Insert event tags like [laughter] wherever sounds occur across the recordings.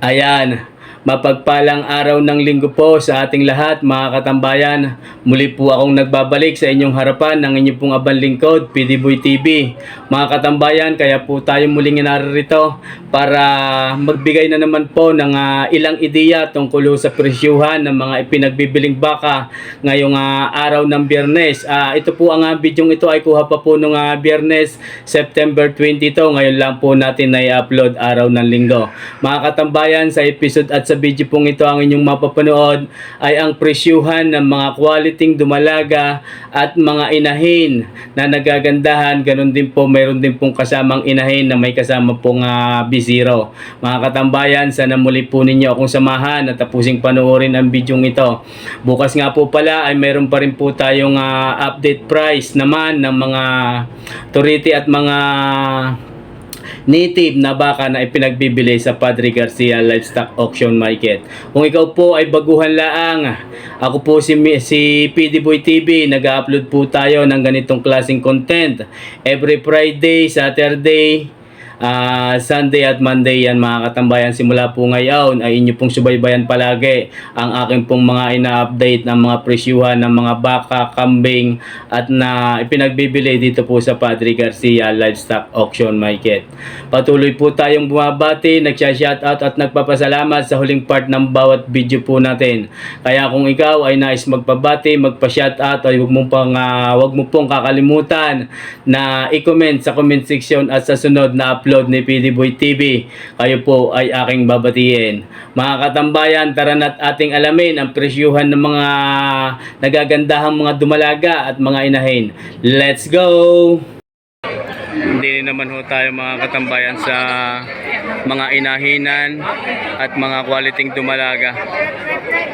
Ayan, mapagpalang araw ng linggo po sa ating lahat mga katambayan. Muli po akong nagbabalik sa inyong harapan ng inyong pong abang lingkod, PD TV. Mga katambayan, kaya po tayo muling narito para magbigay na naman po ng ah, ilang ideya tungkol sa presyuhan ng mga ipinagbibiling baka ngayong ah, araw ng biyernes. Ah, ito po ang uh, bidyong ito ay kuha pa po nung ah, biyernes, September 22. Ngayon lang po natin na i-upload araw ng linggo. Mga katambayan, sa episode at sa video pong ito ang inyong mapapanood ay ang presyuhan ng mga quality dumalaga at mga inahin na nagagandahan. Ganon din po, mayroon din pong kasamang inahin na may kasama pong ah, B0. Mga katambayan, sana muli po ninyo akong samahan at tapusing panoorin ang bidyong ito. Bukas nga po pala ay mayroon pa rin po tayong ah, update price naman ng mga turiti at mga native na baka na ipinagbibili sa Padre Garcia Livestock Auction Market. Kung ikaw po ay baguhan laang, ako po si, si PD Boy TV, nag-upload po tayo ng ganitong klaseng content. Every Friday, Saturday, Ah, Sunday at Monday yan mga katambayan simula po ngayon ay inyo pong subaybayan palagi ang aking pong mga ina-update ng mga presyuhan ng mga baka, kambing at na ipinagbibili dito po sa Padre Garcia Livestock Auction Market. Patuloy po tayong bumabati, nagsha-shoutout at nagpapasalamat sa huling part ng bawat video po natin. Kaya kung ikaw ay nais magpabati, magpa-shoutout ay huwag mo pang ah, huwag mo pong kakalimutan na i-comment sa comment section at sa sunod na upload ni PD Boy TV. Kayo po ay aking babatiin. Mga katambayan, tara na't ating alamin ang presyuhan ng mga nagagandahang mga dumalaga at mga inahin. Let's go! Hindi naman ho tayo mga katambayan sa mga inahinan at mga quality dumalaga.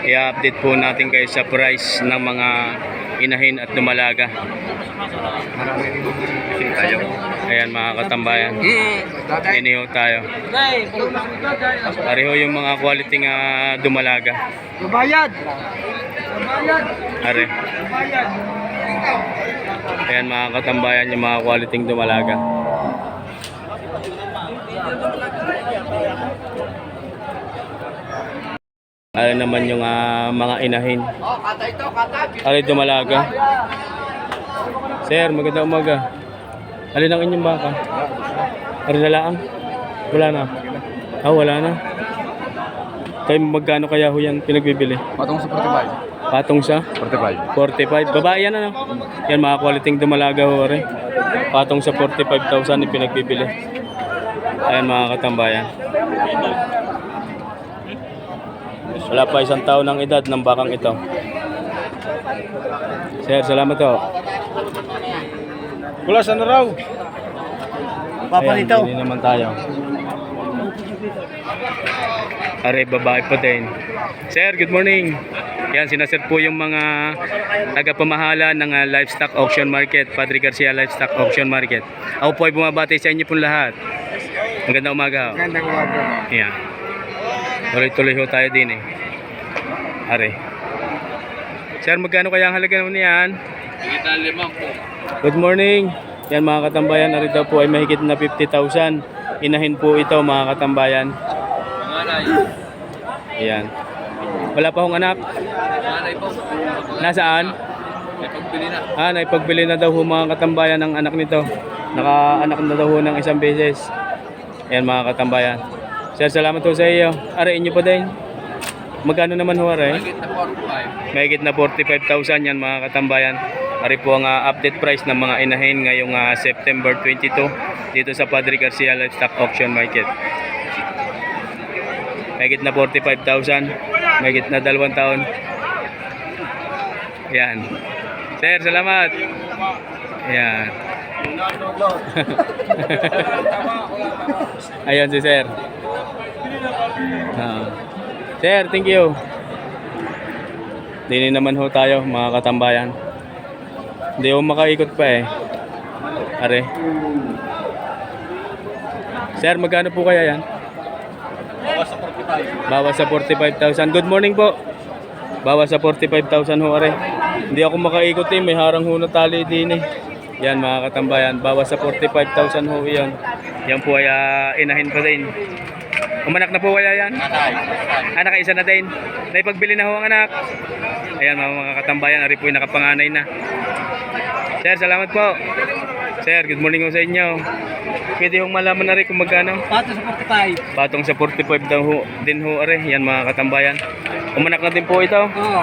I-update po natin kayo sa price ng mga inahin at dumalaga. Ayan mga katambayan. Hindi ho tayo. Pareho yung mga quality nga dumalaga. Bayad! Are. Ayan mga katambayan yung mga quality dumalaga. Ano naman yung ah, mga inahin. Oh, kata ito, kata. Alay dumalaga. Sir, magandang umaga. Alin ang inyong baka? Ari na lang? Wala na. Ah, wala na. Kayo magkano kaya ho yan pinagbibili? Patong sa 45. Patong sa 45. 45. Babae yan ano? Yan mga quality dumalaga ho rin. Patong sa 45,000 yung pinagbibili. Ayan mga katambayan. Wala pa isang taon ng edad ng bakang ito. Sir, salamat ho. Kulas, ano raw? Ayan, hindi naman tayo. Are, babae pa din. Sir, good morning. Yan, sinasir po yung mga tagapamahala ng ah, livestock auction market, Padre Garcia Livestock Auction Market. Ako po ay bumabati sa inyo pong lahat. Magandang umaga. ho. Gandang umaga. Yan. Tuloy-tuloy ho tayo din eh. Are. Sir, magkano kaya ang halaga naman yan? Kita limang po. Good morning. Yan mga katambayan, narito po ay mahigit na 50,000. Inahin po ito mga katambayan. Panganay. Ayan. Wala pa hong anak. Panganay po. Nasaan? May pagbili na. Ah, naipagbili na daw ho mga katambayan ng anak nito. Naka-anak na daw ho ng isang beses. Ayan mga katambayan. Sir, salamat ho sa iyo. Arayin niyo pa din. Magkano naman ho, aray? Higit na 45. Mahigit na 45,000 yan mga katambayan. Ari po ang ah, update price ng mga inahin ngayong ah, September 22 dito sa Padre Garcia Livestock Auction Market. Mahigit na 45,000. Mahigit na dalawang taon. Yan. Sir, salamat. Yan. [laughs] Ayan si Sir. Ah. Sir, thank you. Dini naman ho tayo, mga katambayan. Hindi ako makaikot pa eh. Are. Sir, magkano po kaya yan? Bawas sa 45. Bawas sa 45,000. Good morning po. Bawas sa 45,000 ho, are. Hindi ako makaikot eh. May harang ho na tali din eh. Yan mga katambayan. Bawas sa 45,000 ho yan. Yan po ay ah, inahin pa din. Umanak na po kaya yan? Matay. Ah, nakaisa na din. Naipagbili na ho ang anak. Ayan, mga, mga katambayan, ari po yung nakapanganay na. Sir, salamat po. Sir, good morning ho sa inyo. Pwede hong malaman na rin kung magkano. Pato sa 45. Patong sa 45 daw ho, din ho are. Yan mga katambayan. Umanak na din po ito. Oo.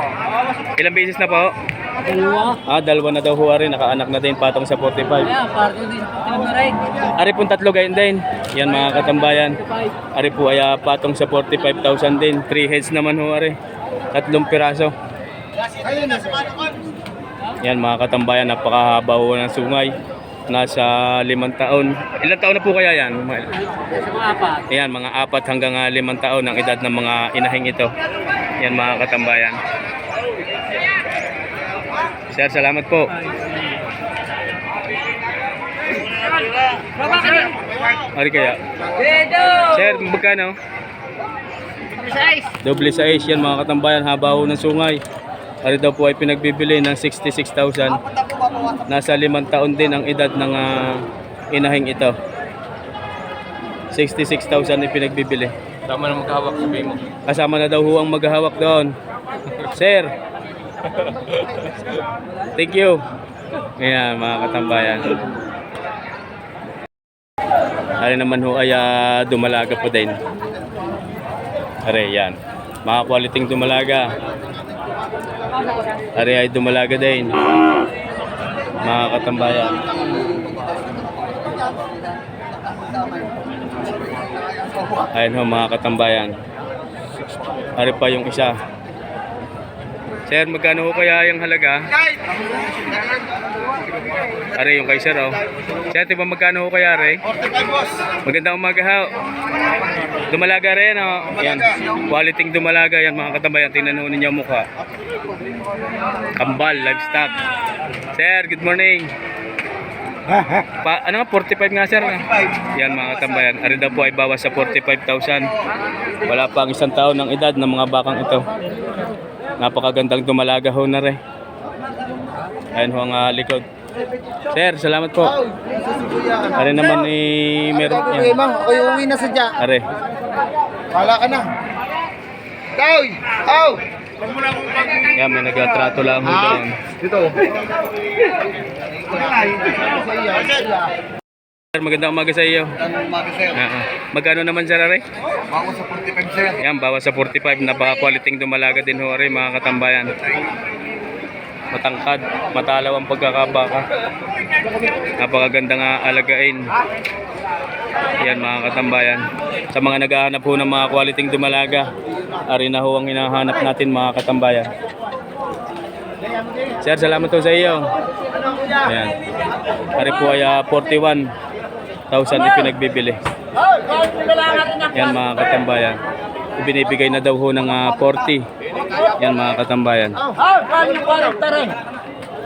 Ilang beses na po? Dalawa. Ah, dalawa na daw ho are. Nakaanak na din patong sa 45. Ayan, parto din sa 45 na rin. Ari pong tatlo gayon din. Yan mga katambayan. 45. Ari po ay ah, patong sa 45,000 din. 3 heads naman ho are. Tatlong piraso. Yan mga katambayan, napakahaba ho ng sungay. Nasa limang taon. Ilang taon na po kaya yan? Sa mga apat. Ayan, mga apat hanggang ah, limang taon ang edad ng mga inahing ito. Yan mga katambayan. Sir, salamat po. Ari kaya. Sir, magkano? Size. Doble age yan mga katambayan, haba ng sungay. Ari daw po ay pinagbibili ng 66,000. Nasa limang taon din ang edad ng ah, inahing ito. 66,000 ay pinagbibili. Tama na maghawak sabihin mo. Kasama na daw ho ang maghahawak doon. Sir! Thank you. Ayan mga katambayan. Ari naman ho ay ah, dumalaga po din. Ari yan. Mga quality dumalaga. Ari ay dumalaga din. Mga katambayan. Ayan ho mga katambayan. Ari pa yung isa. Sir, magkano kaya yung halaga? Ari yung kay sir oh. Di ba magkano ho kaya re? Magandang umaga ho. Dumalaga rin oh. Yan. Quality dumalaga yan mga katambayan. Tingnan ho ninyo mukha. Kambal, livestock. Sir, good morning. Pa, ano nga, 45 nga sir. Yan mga katambayan. Ari daw po ay bawas sa 45,000. Wala pa ang isang taon ng edad ng mga bakang ito. Napakagandang dumalaga ho na rin. Ayan ho ang ah, likod. Sir, salamat po. Ari naman eh, meron mang, ako yung uwi na sadya. Ari. Wala ka na. Toy! Aw! Yan, may nagtrato lang ho doon. Dito. Sir, magandang umaga sa iyo. Umaga sa'yo. Ah, ah. Magkano naman sir, Ari? Ako sa 45 sa'yo. Yan, bawas sa 45. Napaka-quality dumalaga din ho, Ari, mga katambayan. Matangkad, matalaw ang pagkakabaka. Napakaganda nga alagain. Yan mga katambayan. Sa mga naghahanap ho ng mga quality dumalaga, ari na ho ang hinahanap natin mga katambayan. Sir, salamat po sa iyo. Ayan. Ari po ay ah, 41,000 yung pinagbibili. Yan mga katambayan. Ibinibigay na daw ho ng ah, 40. Yan mga katambayan.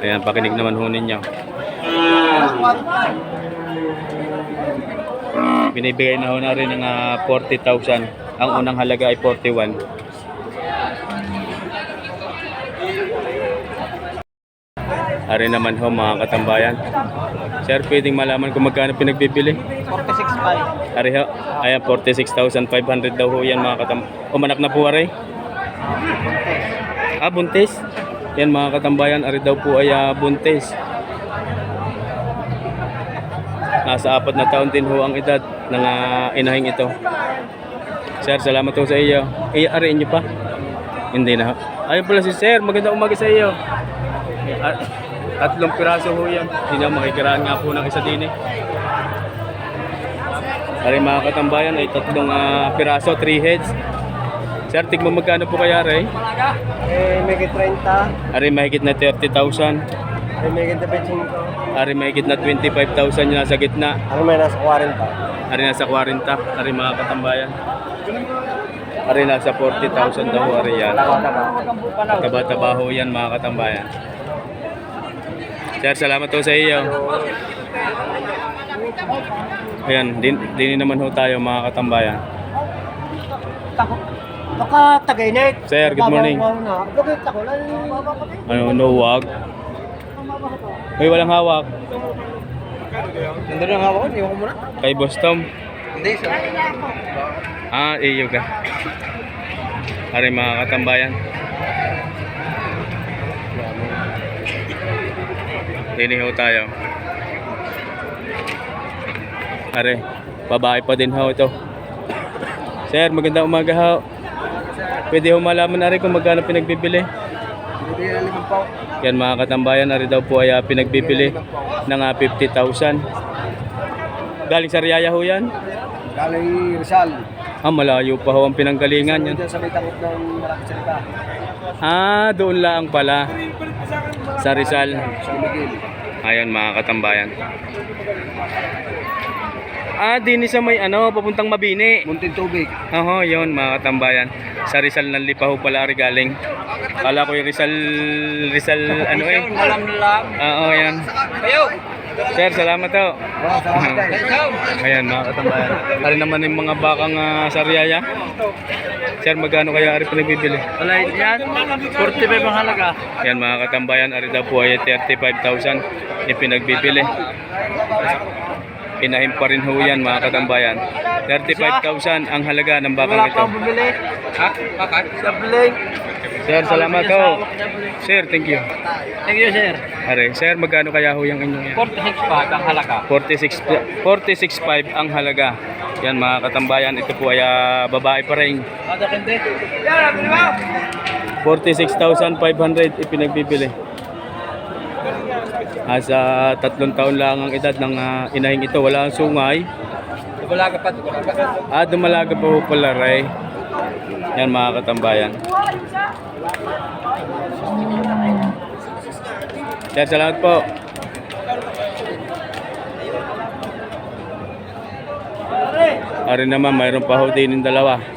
Ayan, pakinig naman ho ninyo. Binibigay na ho na rin ng ah, 40,000. Ang unang halaga ay 41. Ari naman ho mga katambayan. Sir, pwedeng malaman kung magkano pinagbibili? 46.5. Ari ho, ayan 46,500 daw ho yan mga katam. Umanak na po ari. Ah, buntis. Yan mga katambayan, ari daw po ay ah, buntis. Nasa apat na taon din ho ang edad ng ah, inahing ito. Sir, salamat ho sa iyo. Eh, ari inyo pa? Hindi na. Ayun pala si Sir, magandang umaga sa iyo. Ah, tatlong piraso ho yan. Hindi na makikiraan nga po ng isa din eh. Ari mga katambayan ay tatlong ah, piraso, 3 heads. Sir, tigmo magkano po kaya Ray? Eh, may 30. Ari mahigit na 30,000. Eh, may 25. Ari mahigit na 25,000 yung nasa gitna. Ano may nasa 40? Ari nasa 40. Ari mga katambayan. Ari nasa 40,000 daw ari yan. Taba-tabaho yan mga katambayan. Sir, salamat po sa iyo. Ayan, din, din naman ho tayo mga katambayan. Baka tagay-net. Sir, good morning. Bakit ako? Yung babapatid. Ano, no wag. Uy, walang hawak. Nandun ang hawak ko, iwan ko muna. Kay Boss Tom. Hindi, sir. Ah, iyo ka. Are mga katambayan. Diniho tayo. Are, babae pa din ho ito. Sir, magandang umaga ho. Pwede ho malaman na rin kung magkano pinagbibili. Yan mga katambayan, ari daw po ay ah, pinagbibili ng ah, 50,000. Galing sa Riyaya ho yan? Galing Rizal. Ah, malayo pa ho ang pinanggalingan yan. Sa may takot ng malapit salita. Ah, doon lang pala. Sa Rizal. Ayan mga katambayan. Ah, din sa may ano, papuntang Mabini. Muntin tubig. Oo, yun mga katambayan. Sa Rizal ng Lipa ho pala ari galing. Kala ko yung Rizal, Rizal ano eh. Malam lang. Oo, yan. Kayo. Sir, salamat. Oh. Ikaw. Ayan mga katambayan. Ari naman yung mga bakang uh, sariyaya. Sir, magkano kaya ari pinagbibili? Alay, yan. 45 ang halaga. Yan mga katambayan, ari daw po ay 35,000 ipinagbibili. Inahin pa rin ho yan mga katambayan. 35,000 ang halaga ng bakang ito. Ha? Bakit? Sir, salamat ho. Sir, thank you. Thank you, sir. Are, sir, magkano kaya ho yung inyong yan? 46 pa ang halaga. 46 46.5 ang halaga. Yan mga katambayan, ito po ay ah, babae pa rin. Kada kende. Yan, bili mo. 46,500 ipinagbibili. Asa tatlong taon lang ang edad ng ah, inahing ito. Wala ang sungay. Wala ka pa. Wala ka pa. Ah, dumalaga pa po pala, Ray. Yan mga katambayan. Sir, salamat po. Ari naman, mayroon pa ho din yung dalawa.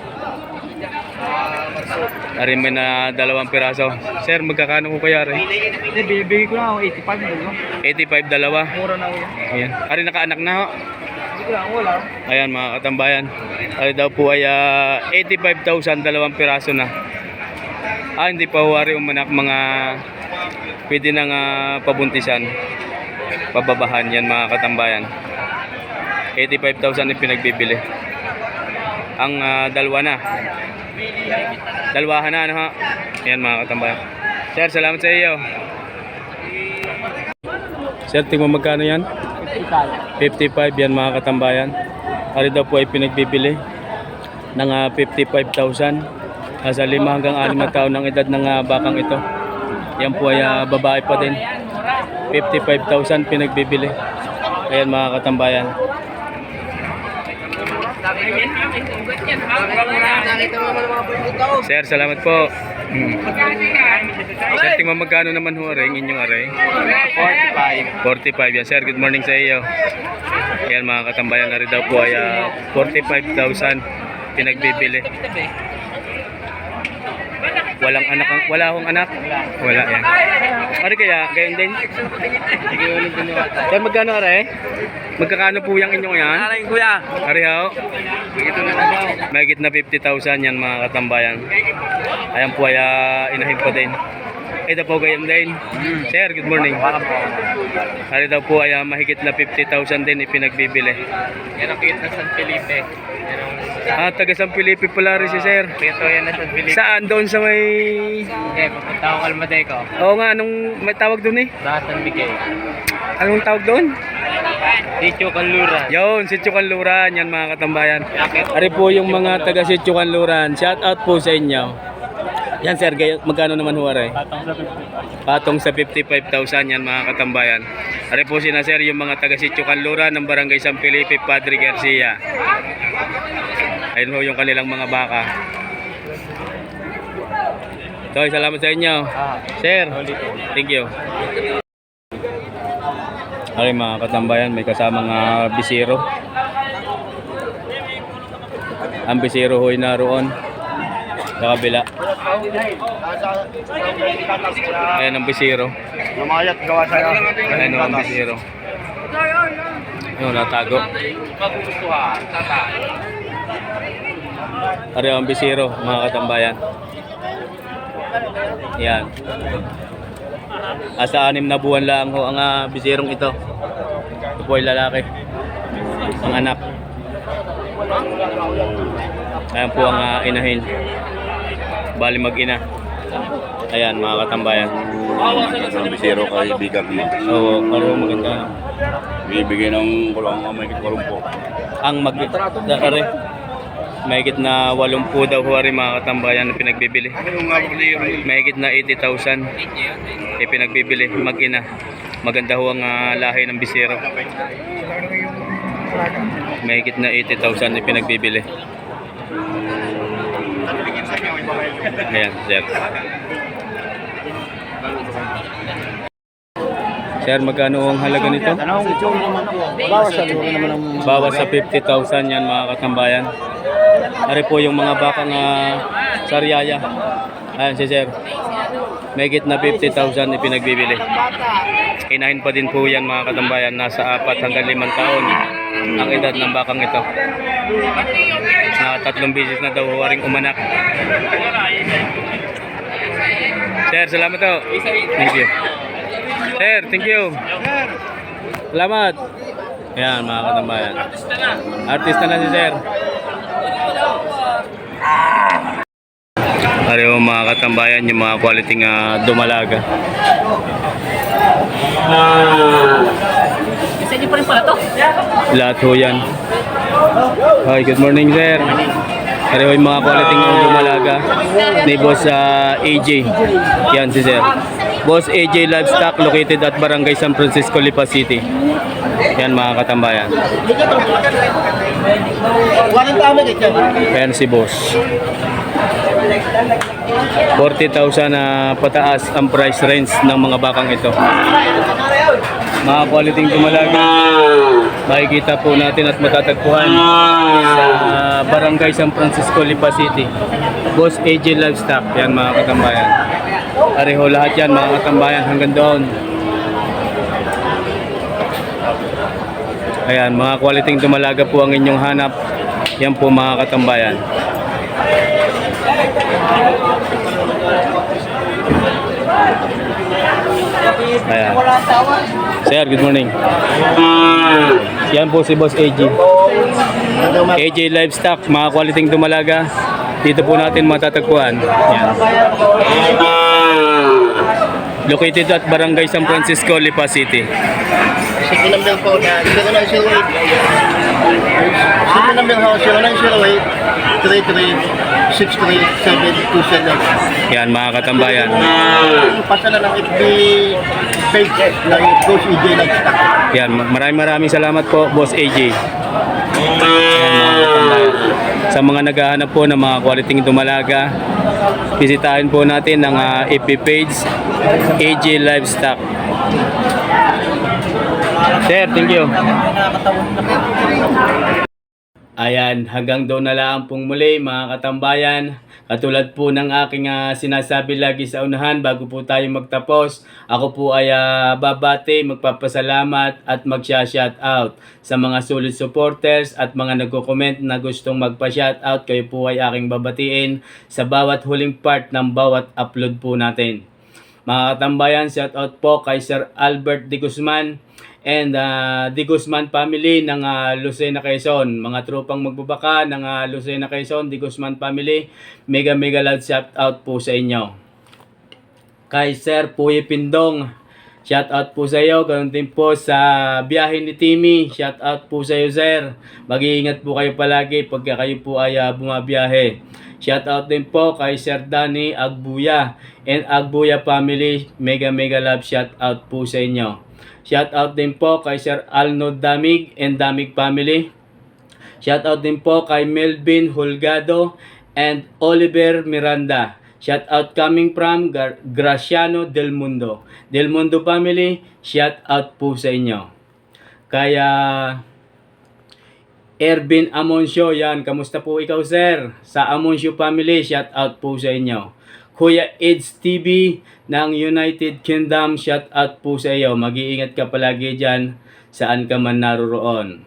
Ari may na dalawang piraso. Sir, magkakano ko kaya, Ray? Hindi, bibigay ko na ako 85 no? 85 dalawa. Mura na ako yan. Ayan. Ari nakaanak na ho. Hindi ko lang, wala. Ayan mga katambayan. Ari daw po ay ah, 85,000 dalawang piraso na. Ah, hindi pa huwari umanak mga pwede nang ah, pabuntisan. Pababahan yan mga katambayan. 85,000 yung pinagbibili. Ang ah, dalawa na. Dalawahan na ano ha. Ayan mga katambayan. Sir, salamat sa iyo. Sir, tingnan magkano yan? 55 yan mga katambayan. Ari daw po ay pinagbibili ng ah, 55,000 Ah, sa lima hanggang anim na taon ng edad ng ah, bakang ito. Yan po ay ah, babae pa din. 55,000 pinagbibili. Ayan mga katambayan. Sir, salamat po. Hmm. Sir, tingnan mo magkano naman ho aray, ang inyong aray? 45. 45 yan sir, good morning sa iyo. Yan mga katambayan, na daw po ay ah, 45,000 pinagbibili. Walang anak, ang- wala akong anak. Wala yan. Ari kaya, gayon din. Sir, magkano are? Magkakano po yung inyong yan? Aray, kuya. Ari ho? Ito na lang daw. Mahigit na 50,000 yan mga katambayan. Ayan po ay ah, inahin pa din. Ito po gayon din. Sir, good morning. Ari daw po ay ah, mahigit na 50,000 din ipinagbibili. Yan ang kita San Felipe. Yan ang Ah, taga San Felipe pala rin si Sir. Ito yan na San Felipe. Saan? Doon sa may... Eh, papunta ako Calmadeco. Oo nga, anong may tawag doon eh? Sa San Miguel. Anong tawag doon? Sitio Canlura. Yun, Sitio Kanluran, yan mga katambayan. Ari po yung mga taga Sitio Kanluran. Shout out po sa inyo. Yan sir, gaya, magkano naman huwaray? Patong sa 55. Patong sa 55,000 yan mga katambayan. Ari po sina sir yung mga taga Sitio Kanluran ng Barangay San Felipe, Padre Garcia. Ayun ho yung kanilang mga baka. So, salamat sa inyo. Ah, Sir, thank you. Okay mga katambayan, may kasamang uh, bisiro. Ang bisiro ho'y naroon sa kabila. Ayan ang bisiro. Namayat gawa sa'yo. Ayan ang bisiro. Ayun, natago. Magugustuhan. Tatay. Ari ang bisiro, mga katambayan. Yan. Asa anim na buwan lang ho ang ah, bisirong ito. Ito po lalaki. Ang anak. Ayan po ang ah, inahin. Bali mag-ina. Ayan, mga katambayan. Ang bisero kay Bigag mo. Oo, pareho maganda. Bibigay ng kulang ang may kitwarong po. Ang mag... Dari. Mahigit na 80 daw huwari mga katambayan na pinagbibili. Mahigit na 80,000 ay pinagbibili. Mag-ina. Maganda ho ang ah, lahi ng bisero. Mahigit na 80,000 ay pinagbibili. Ayan, sir. Sir, magkano ang halaga nito? Bawas sa Bawas sa 50,000 yan mga katambayan. Ari po yung mga bakang uh, saryaya. Ayan si sir. Megit na 50,000 ipinagbibili. Inahin pa din po yan mga katambayan. Nasa 4 hanggang 5 taon ang edad ng bakang ito. Tatlong bisis na daw huwaring umanak. Sir, salamat to. Thank you. Sir, thank you. Salamat. Ayan mga katambayan. Artista na si sir. Pareho mga katambayan yung mga quality nga dumalaga. Niyo pa rin pala to? Lahat ho yan. Hi, good morning sir. Pareho yung mga quality nga dumalaga ni Boss ah, AJ. Yan si sir. Boss AJ Livestock located at Barangay San Francisco, Lipa City. Yan mga katambayan. Ayan si boss. 40,000 na pataas ang price range ng mga bakang ito. Mga quality tumalaga. Makikita po natin at matatagpuan sa Barangay San Francisco, Lipa City. Boss AJ Livestock. Yan mga katambayan. Pareho lahat yan mga katambayan hanggang doon. Ayan, mga quality tumalaga po ang inyong hanap. Yan po mga katambayan. Ayan. Sir, good morning. Yan po si Boss AJ. AJ Livestock, mga quality dumalaga. Dito po natin matatagpuan. Yan. Located at Barangay San Francisco, Lipa City. Sige number po na 0908. Sige number ho 0908 33 63727. Yan mga katambayan. Pasala ng FB page ng Coach EJ Livestock. Yan, maraming maraming salamat po, Boss AJ. Yan, mga. Sa mga naghahanap po ng mga quality dumalaga, bisitahin po natin ang ah, FB page, AJ Livestock. Sir, thank you. Ayan, hanggang doon na lang pong muli mga katambayan. Katulad po ng aking ah, sinasabi lagi sa unahan bago po tayo magtapos, ako po ay ah, babati, magpapasalamat at magsha-shout out sa mga solid supporters at mga nagko-comment na gustong magpa-shout out. Kayo po ay aking babatiin sa bawat huling part ng bawat upload po natin. Mga katambayan, shout out po kay Sir Albert De Guzman and uh, De Guzman family ng uh, Lucena Quezon. Mga tropang magbabaka ng uh, Lucena Quezon, De Guzman family. Mega mega loud shout out po sa inyo. Kay Sir Puye Pindong, shout out po sa iyo. Ganun din po sa biyahe ni Timmy, shout out po sa iyo Sir. Mag-iingat po kayo palagi pagka kayo po ay uh, bumabiyahe. Shout out din po kay Sir Danny Agbuya and Agbuya family. Mega mega love shout out po sa inyo. Shout out din po kay Sir Alno Damig and Damig family. Shout out din po kay Melvin Hulgado and Oliver Miranda. Shout out coming from Gar- Graciano Del Mundo. Del Mundo family, shout out po sa inyo. Kaya Ervin Amoncio, yan. Kamusta po ikaw, sir? Sa Amoncio family, shout out po sa inyo. Kuya Eds TV ng United Kingdom, shout out po sa iyo. Mag-iingat ka palagi dyan saan ka man naroroon.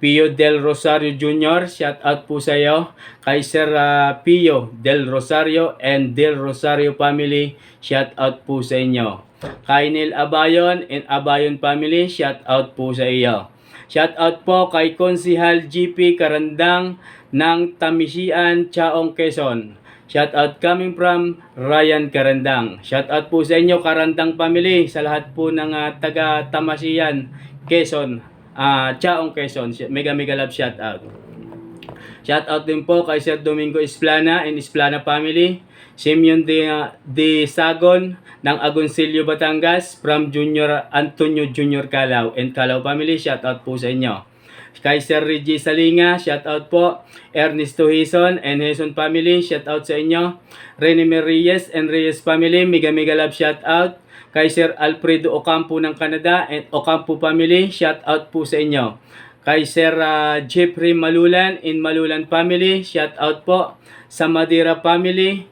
Pio Del Rosario Jr., shout out po sa iyo. Kay Sir ah, Pio Del Rosario and Del Rosario family, shout out po sa inyo. Kay Neil Abayon and Abayon family, shout out po sa iyo. Shout out po kay Konsihal GP Karandang ng Tamisian, Chaong, Quezon. Shout out coming from Ryan Karandang. Shout out po sa inyo Karandang family sa lahat po ng ah, taga Tamasian, Quezon, ah Chaong Quezon. Mega mega love shout out. Shout out din po kay Sir Domingo Esplana and Esplana family. Simeon de, de Sagon ng Agoncillo, Batangas from Junior Antonio Junior Calao and Calao family. Shout out po sa inyo. Kay Sir Reggie Salinga, shout out po. Ernesto Hison and Hison family, shout out sa inyo. Rene Reyes and Reyes family, mega mega love shout out. Kay Sir Alfredo Ocampo ng Canada and Ocampo family, shout out po sa inyo. Kay Sir ah, Jeffrey Malulan in Malulan family, shout out po. Sa Madira family,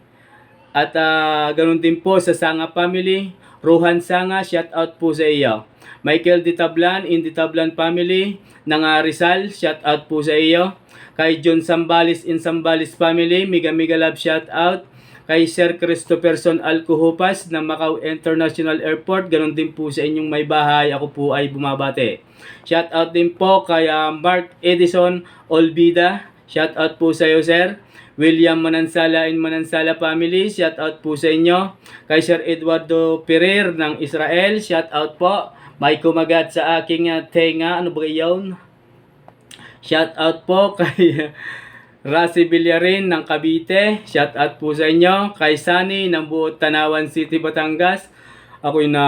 at ah, ganun din po sa Sanga family, Rohan Sanga, shout out po sa iyo. Michael Ditablan in Ditablan family ng ah, Rizal, shout out po sa iyo. Kay John Sambalis in Sambalis family, mega mega love shout out. Kay Sir Christopherson Alcohopas ng Macau International Airport, ganun din po sa inyong may bahay, ako po ay bumabate. Shout out din po kay ah, Mark Edison Olbida, shout out po sa iyo sir. William Manansala in Manansala family, shout out po sa inyo. Kay Sir Eduardo Pereira ng Israel, shout out po. May kumagat sa aking ah, tenga, ano ba yun? Shout out po [laughs] kay Rasi Villarin ng Cavite. Shout out po sa inyo. Kay Sunny ng Buot Tanawan City, Batangas. Ako'y na...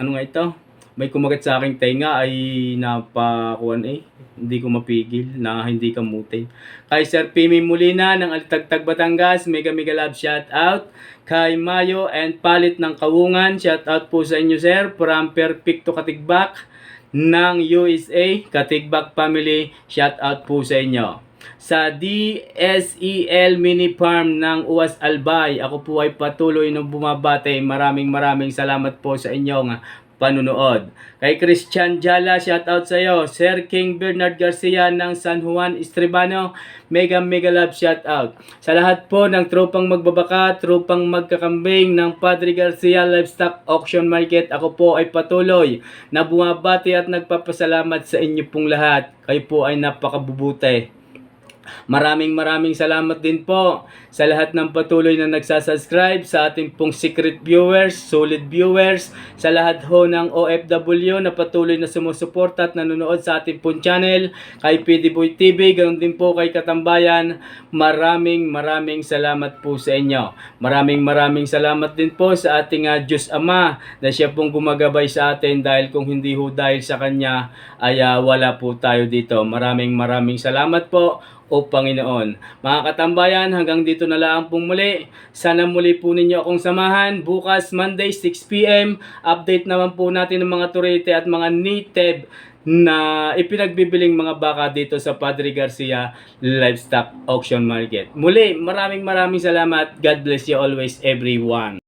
Ano nga ito? May kumagat sa aking tenga ay napakuan eh. Hindi ko mapigil na hindi kamutin. Kay Sir Pimi Molina ng Altagtag Batangas. Mega mega love shout out. Kay Mayo and Palit ng Kawungan. Shout out po sa inyo sir. From Perfecto Katigbak ng USA, Katigbak Family, shout out po sa inyo. Sa DSEL Mini Farm ng Uwas Albay, ako po ay patuloy na bumabate. Maraming maraming salamat po sa inyong panunood. Kay Christian Jala, shout out sa iyo. Sir King Bernard Garcia ng San Juan Estribano, mega mega love shout out. Sa lahat po ng tropang magbabaka, tropang magkakambing ng Padre Garcia Livestock Auction Market, ako po ay patuloy na bumabati at nagpapasalamat sa inyo pong lahat. Kayo po ay napakabubuti. Maraming maraming salamat din po sa lahat ng patuloy na nagsasubscribe, sa ating pong secret viewers, solid viewers, sa lahat ho ng OFW na patuloy na sumusuporta at nanonood sa ating pong channel, kay PD Boy TV, ganoon din po kay Katambayan. Maraming maraming salamat po sa inyo. Maraming maraming salamat din po sa ating ah, Diyos Ama na siya pong gumagabay sa atin dahil kung hindi ho dahil sa Kanya ay ah, wala po tayo dito. Maraming maraming salamat po o Panginoon. Mga katambayan, hanggang dito na lang pong muli. Sana muli po ninyo akong samahan. Bukas, Monday, 6pm, update naman po natin ng mga turete at mga native na ipinagbibiling mga baka dito sa Padre Garcia Livestock Auction Market. Muli, maraming maraming salamat. God bless you always everyone.